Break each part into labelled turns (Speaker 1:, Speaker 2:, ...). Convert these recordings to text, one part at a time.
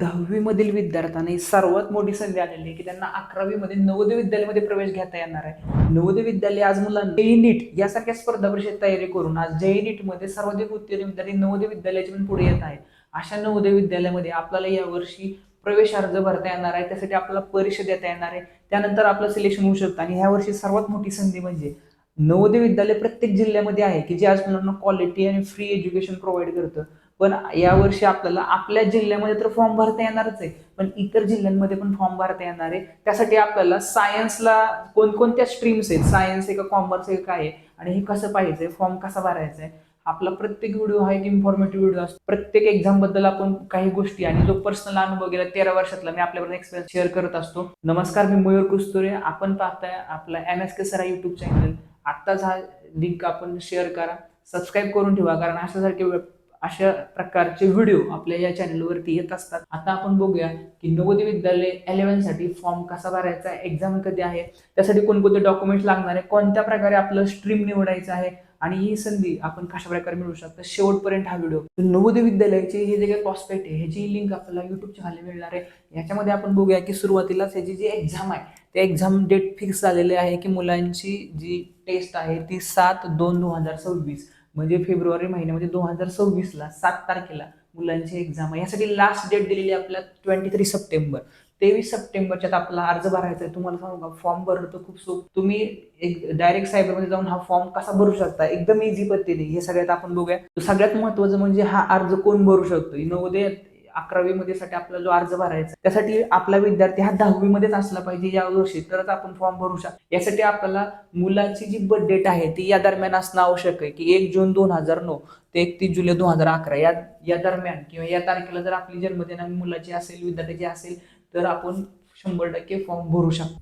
Speaker 1: दहावी मधील विद्यार्थ्यांना ही सर्वात मोठी संधी आलेली आहे की त्यांना अकरावीमध्ये नवोदय विद्यालयामध्ये प्रवेश घेता येणार आहे. नवोदय विद्यालय आज मुलांना जेई नीट यासारख्या स्पर्धा परीक्षेत तयारी करून आज जेई नीटमध्ये सर्वाधिक उत्तीर्ण विद्यार्थी नवोदय विद्यालयाचे पण पुढे येत आहेत. अशा नवोदय विद्यालयामध्ये आपल्याला यावर्षी प्रवेश अर्ज भरता येणार आहे. त्यासाठी आपल्याला परीक्षा देता येणार आहे. त्यानंतर आपलं सिलेक्शन होऊ शकतं आणि ह्या वर्षी सर्वात मोठी संधी म्हणजे नवोदय विद्यालय प्रत्येक जिल्ह्यामध्ये आहे की जे आज मुलांना क्वालिटी आणि फ्री एज्युकेशन प्रोव्हाइड करतं. पण यावर्षी आपल्याला आपल्या जिल्ह्यामध्ये तर फॉर्म भरता येणारच आहे. पण इतर जिल्ह्यांमध्ये पण फॉर्म भरता येणार आहे. त्यासाठी आपल्याला सायन्सला कोणकोणत्या स्ट्रीम्स आहेत? सायन्स आहे का कॉमर्स आहे काय आहे? आणि हे कसं पाहिजे फॉर्म कसा भरायचा आहे आपला प्रत्येक व्हिडिओ हा एक इन्फॉर्मेटिव्ह व्हिडिओ असतो. प्रत्येक एक्झामबद्दल आपण काही गोष्टी आणि जो पर्सनल अनुभव गेला तेरा वर्षातला मी आपल्याबरोबर एक्सपिरियन्स शेअर करत असतो. नमस्कार मी मयूर कुस्तुरे. आपण पाहताय आपला एम एस के सरा युट्यूब चॅनल आत्ताच हा लिंक आपण शेअर करा. सबस्क्राईब करून ठेवा कारण अशासारखे अशा प्रकारचे व्हिडिओ आपल्या या चॅनलवरती येत असतात. आता आपण बघूया की नवोदय विद्यालय इलेव्हनसाठी फॉर्म कसा भरायचा एक्झाम कधी आहे त्यासाठी कोणकोणते डॉक्युमेंट्स लागणार आहे कोणत्या प्रकारे आपलं स्ट्रीम निवडायचं आहे आणि ही संधी आपण कशा प्रकारे मिळू शकतो शेवटपर्यंत हा व्हिडिओ नवोदय विद्यालयाचे हे जे काही प्रॉस्पेक्ट आहे ह्याची लिंक आपल्याला युट्यूबच्या खाली मिळणार आहे. याच्यामध्ये आपण बघूया की सुरुवातीलाच ह्याची जी एक्झाम आहे त्या एक्झाम डेट फिक्स झालेली आहे की मुलांची जी टेस्ट आहे ती सात दोन दोन हजार सव्वीस. म्हणजे फेब्रुवारी महिन्यामध्ये दोन हजार सव्वीसला सात तारखेला मुलांची एक्झाम आहे. यासाठी लास्ट डेट दिलेली आपल्या आपल्याला ट्वेंटी थ्री सप्टेंबर. तेवीस सप्टेंबरच्यात आपला अर्ज भरायचा आहे. तुम्हाला सांगू का? फॉर्म भरणं तर खूप सोप. तुम्ही एक डायरेक्ट सायबरमध्ये जाऊन हा फॉर्म कसा भरू शकता? एकदम इझी पद्धतीने. हे सगळ्यात आपण बघूया. सगळ्यात महत्वाचं म्हणजे हा अर्ज कोण भरू शकतो? नवोदय अकरावी मध्ये साठी आपला जो अर्ज भरायचा त्यासाठी आपला विद्यार्थी हा दहावी मध्येच असला पाहिजे या वर्षी. तरच आपण फॉर्म भरू शकतो यासाठी आपल्याला मुलाची जी बर्थ डेट आहे ती या दरम्यान असणं आवश्यक आहे की एक जून दोन हजार नऊ ते एकतीस जुलै दोन हजार अकरा. या या दरम्यान किंवा या तारखेला जर आपली जन्मदिनांक मुलाची असेल विद्यार्थ्याची असेल तर आपण शंभर टक्के फॉर्म भरू शकतो.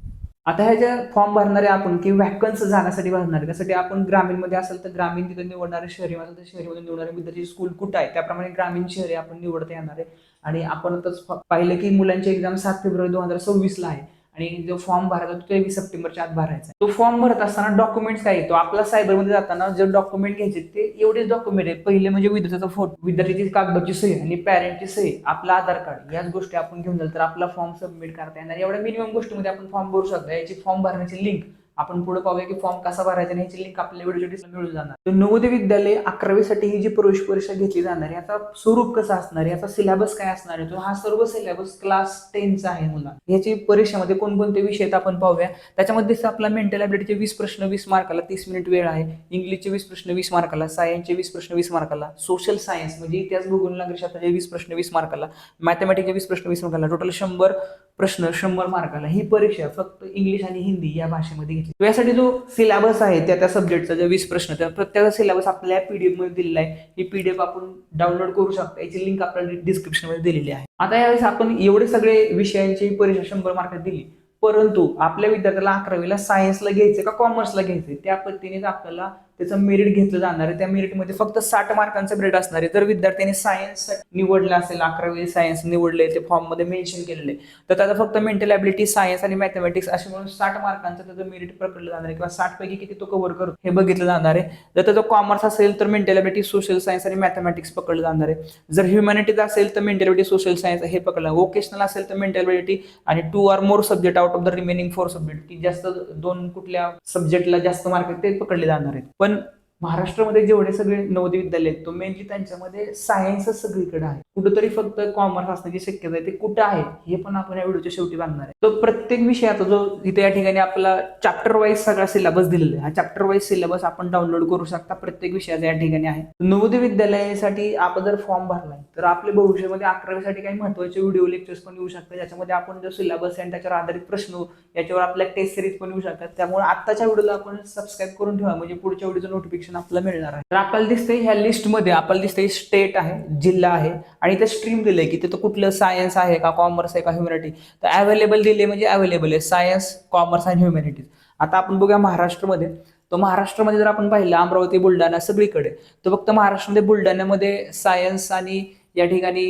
Speaker 1: आता ह्या ज्या फॉर्म भरणारे आपण की व्हॅकन्स जाण्यासाठी भरणारे त्यासाठी आपण ग्रामीणमध्ये असेल तर ग्रामीण तिथं निवडणारे शहरी असेल तर शहरीमध्ये निवडणारे विद्यार्थी स्कूल कुठं आहे? त्याप्रमाणे ग्रामीण शहरी आपण निवडता येणार आहे. आणि आपण आताच पाहिलं की मुलांची एक्झाम सात फेब्रुवारी दोन हजार सव्वीसला आहे. आणि जो फॉर्म भरायचा तो तेवीस सप्टेंबरच्या आत भरायचा. तो फॉर्म भरत असताना डॉक्युमेंट्स काय येतो? आपला सायबरमध्ये जाताना जे डॉक्युमेंट घ्यायचे ते एवढेच डॉक्युमेंट आहेत. पहिले म्हणजे विद्यार्थ्याचा फोटो विद्यार्थ्याची कागदाची सही आणि पॅरेंटची सही आपला आधार कार्ड याच गोष्टी आपण घेऊन जाल तर आपला फॉर्म सबमिट करता येणार. एवढ्या मिनिमम गोष्टीमध्ये आपण फॉर्म भरू शकतो. याची फॉर्म भरण्याची लिंक आपण पुढे पाहूया की फॉर्म कसा भरायचा आणि ह्याची लिंक आपल्या व्हिडिओ मिळून जाणार. नवोदय विद्यालय अकरावीसाठी ही जी प्रवेश परीक्षा घेतली जाणार याचा स्वरूप कसं असणार याचा सिलेबस काय असणार आहे? तो हा सर्व सिलेबस क्लास टेनचा आहे मुला. याची परीक्षेमध्ये कोणकोणते विषय आहेत आपण पाहूया. त्याच्यामध्ये आपला मेंटल ॲबिलिटीचे वीस प्रश्न वीस मार्काला तीस मिनिट वेळ आहे. इंग्लिशचे वीस प्रश्न वीस मार्काला. सायन्सचे वीस प्रश्न वीस मार्काला. सोशल सायन्स म्हणजे इतिहास भूगोल नागरिक शास्त्राचे वीस प्रश्न वीस मार्काला. मॅथमॅटिकचे वीस प्रश्न वीस मार्काला. टोटल शंभर प्रश्न शंभर मार्काला. ही परीक्षा फक्त इंग्लिश आणि हिंदी या भाषेमध्ये घेतली. यासाठी जो सिलेबस आहे त्या त्या सब्जेक्टचा जो वीस प्रश्न त्या प्रत्येक सिलेबस आपल्या पीडीएफमध्ये दिलेला आहे. ही पीडीएफ आपण डाउनलोड करू शकता. याची लिंक आपल्याला डिस्क्रिप्शनमध्ये दिलेली आहे. आता यावेळेस आपण एवढे सगळे विषयांची परीक्षा शंभर मार्कात दिली. परंतु आपल्या विद्यार्थ्याला अकरावीला सायन्सला घ्यायचे का कॉमर्सला घ्यायचं त्या पद्धतीनेच आपल्याला त्याचं मेरिट घेतलं जाणार आहे. त्या मेरिटमध्ये फक्त साठ मार्कांचं ग्रेड असणार आहे. जर विद्यार्थ्याने सायन्स निवडलं असेल अकरावी सायन्स निवडले ते फॉर्ममध्ये मेन्शन केलेले तर त्याचा फक्त मेंटल ॲबिलिटी सायन्स आणि मॅथमॅटिक्स असे म्हणून साठ मार्कांचं त्याचं मेरिट पकडलं जाणार आहे. किंवा साठ पैकी किती तो कव्हर करतो हे बघितलं जाणार आहे. जर त्याचं कॉमर्स असेल तर मेंटल ॲबिलिटी सोशल सायन्स आणि मॅथमॅटिक्स पकडलं जाणार आहे. जर ह्युमॅनिटीज असेल तर मेंटल ॲबिलिटी सोशल सायन्स हे पकडलं. वोकेशनल असेल तर मेंटल ॲबिलिटी आणि two or more subject out of the remaining four subject की जास्त दोन कुठल्या सब्जेक्टला जास्त मार्क ते पकडले जाणार आहेत. पण even महाराष्ट्रामध्ये जेवढे सगळे नवोदय विद्यालय आहेत तो मेनली त्यांच्यामध्ये सायन्सच सगळीकडे आहे. कुठंतरी फक्त कॉमर्स असण्याची शक्यता आहे ते कुठं आहे हे पण आपण या व्हिडिओच्या शेवटी बांधणार आहे. तो प्रत्येक विषयाचा जो इथे या ठिकाणी आपला चॅप्टर वाईज सगळा सिलेबस दिलेला आहे. हा चॅप्टर वाईज सिलेबस आपण डाउनलोड करू शकता प्रत्येक विषयाचा या ठिकाणी आहे. नवोदय विद्यालयासाठी आपण जर फॉर्म भरलाय तर आपले भविष्यामध्ये अकरावीसाठी काही महत्त्वाचे व्हिडिओ लेक्चर्स पण येऊ शकतात. ज्याच्यामध्ये आपण जो सिलेबस आहे आणि त्याच्यावर आधारित प्रश्न याच्यावर आपल्या टेस्ट सिरीज पण येऊ शकतात. त्यामुळे आत्ताच्या व्हिडिओला आपण सबस्क्राईब करून ठेवा. म्हणजे पुढच्या व्हिडिओचं नोटिफिकेशन आपल्याला मिळणार आहे. तर आपल्याला दिसतंय ह्या लिस्टमध्ये आपल्याला दिसतंय स्टेट आहे जिल्हा आहे आणि ते स्ट्रीम दिले की तिथं कुठलं सायन्स आहे का कॉमर्स आहे का ह्युमॅनिटी तर अवेलेबल दिले म्हणजे अवेलेबल आहे सायन्स कॉमर्स आणि ह्युमॅनिटीज आता आपण बघूया महाराष्ट्रामध्ये. तर महाराष्ट्रामध्ये जर आपण पाहिलं अमरावती बुलढाणा सगळीकडे तर फक्त महाराष्ट्रामध्ये बुलढाण्यामध्ये सायन्स आणि या ठिकाणी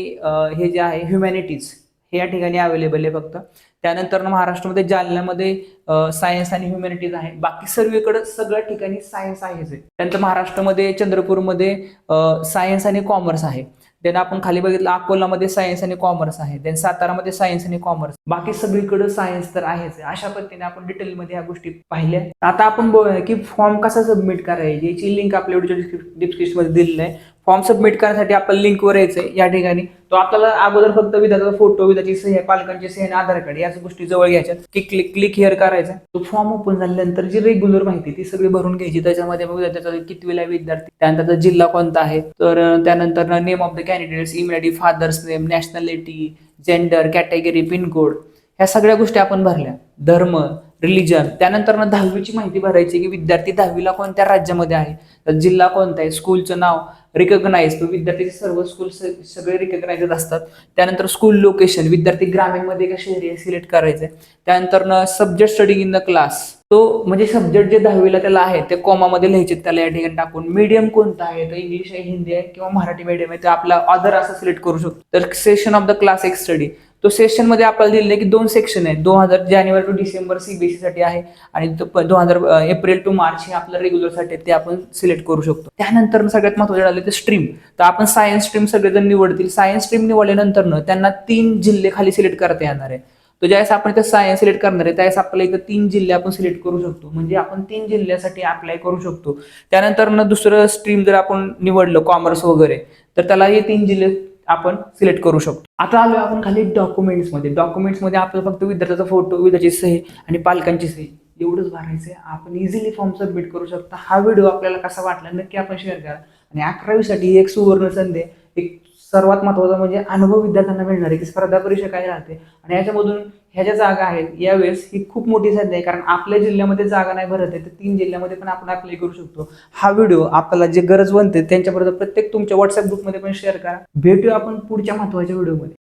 Speaker 1: हे जे आहे ह्युमॅनिटीज हे या ठिकाणी अवेलेबल आहे फक्त. त्यानंतर महाराष्ट्रामध्ये जालन्यामध्ये सायन्स आणि ह्युमॅनिटीज आहे. बाकी सर्वीकडे सगळ्या ठिकाणी सायन्स आहेच आहे. त्यानंतर महाराष्ट्रामध्ये चंद्रपूरमध्ये सायन्स आणि कॉमर्स आहे. देन आपण खाली बघितलं अकोलामध्ये सायन्स आणि कॉमर्स आहे. देन सातारामध्ये सायन्स आणि कॉमर्स बाकी सगळीकडे सायन्स तर आहेच आहे. अशा पद्धतीने आपण डिटेलमध्ये या गोष्टी पाहिल्या. आता आपण बघूया की फॉर्म कसा सबमिट करायची याची लिंक आपल्या डिस्क्रिप्शनमध्ये दिलेली आहे. फॉर्म सबमिट करण्यासाठी आपल्याला लिंकवर यायचंय या ठिकाणी. तो आपल्याला अगोदर फक्त विधाचा फोटो विधाची सही पालकांची सही आणि आधार कार्ड याच गोष्टी जवळ घ्यायच्या की क्लिक क्लिक हिअर करायचा. तो फॉर्म ओपन झाल्यानंतर जी रेग्युलर माहिती ती सगळी भरून घ्यायची. त्याच्यामध्ये मग त्याचा कितवीला विद्यार्थी त्यानंतर जिल्हा कोणता आहे. तर त्यानंतर name of the candidates email father's name nationality gender category pin code ह्या सगळ्या गोष्टी आपण भरल्या. धर्म रिलिजन त्यानंतर ना दहावीची माहिती भरायची की विद्यार्थी दहावीला कोणत्या राज्यामध्ये आहे? तर जिल्हा कोणता आहे? स्कूलचं नाव रिकग्नाइज विद्यार्थीचे सर्व स्कूल सगळे रिकग्नाइज असतात. त्यानंतर स्कूल लोकेशन विद्यार्थी ग्रामीणमध्ये का शहरी आहे सिलेक्ट करायचं आहे त्यानंतर ना subject study in the class तो म्हणजे सब्जेक्ट जे दहावीला त्याला आहे ते कॉमामध्ये लिहायचे त्याला या ठिकाणी टाकून. मीडियम कोणता आहे? तर इंग्लिश आहे हिंदी आहे किंवा मराठी मीडियम आहे ते आपला अदर असं सिलेक्ट करू शकतो. तर सेशन ऑफ द क्लास एक स्टडी तो सेशनमध्ये आपल्याला दिलेलं आहे की दोन सेक्शन आहे दोन हजार जानेवारी टू डिसेंबर सीबीएसई साठी आहे आणि दोन हजार एप्रिल टू मार्च हे आपल्या रेग्युलरसाठी ते आपण सिलेक्ट करू शकतो. त्यानंतर सगळ्यात महत्त्वाचे झाले ते स्ट्रीम तर आपण सायन्स स्ट्रीम सगळेजण निवडतील. सायन्स स्ट्रीम निवडल्यानंतर त्यांना तीन जिल्हे खाली सिलेक्ट करता येणार आहे. तर ज्यावेळेस आपण इथं सायन्स सिलेक्ट करणार आहे त्यावेळेस आपल्याला इथं तीन जिल्हे आपण सिलेक्ट करू शकतो. म्हणजे आपण तीन जिल्ह्यासाठी अप्लाय करू शकतो. त्यानंतर दुसरं स्ट्रीम जर आपण निवडलं कॉमर्स वगैरे तर त्याला हे तीन जिल्हे आपण सिलेक्ट करू शकतो. आता आलो आपण खाली डॉक्युमेंट्समध्ये डॉक्युमेंट्समध्ये आपल्याला फक्त विद्यार्थ्याचा फोटो विद्याची सही आणि पालकांची सही. एवढंच भरायचं आहे आपण इझिली फॉर्म सबमिट करू शकता. हा व्हिडिओ आपल्याला कसा वाटला नक्की आपण शेअर करा. आणि अकरावीसाठी एक सुवर्ण संधी एक सर्वात महत्त्वाचा म्हणजे अनुभव विद्यार्थ्यांना मिळणार आहे की स्पर्धा परीक्षा काय राहते. आणि याच्यामधून ह्या ज्या जागा आहेत यावेळेस ही खूप मोठी संधी आहे. कारण आपल्या जिल्ह्यामध्ये जागा नाही भरत आहे तर तीन जिल्ह्यामध्ये पण आपण अप्लाय करू शकतो. हा व्हिडिओ आपल्याला जे गरज बनते त्यांच्याबरोबर प्रत्येक तुमच्या व्हॉट्सअप ग्रुपमध्ये पण शेअर करा. भेटूया आपण पुढच्या महत्त्वाच्या व्हिडिओमध्ये.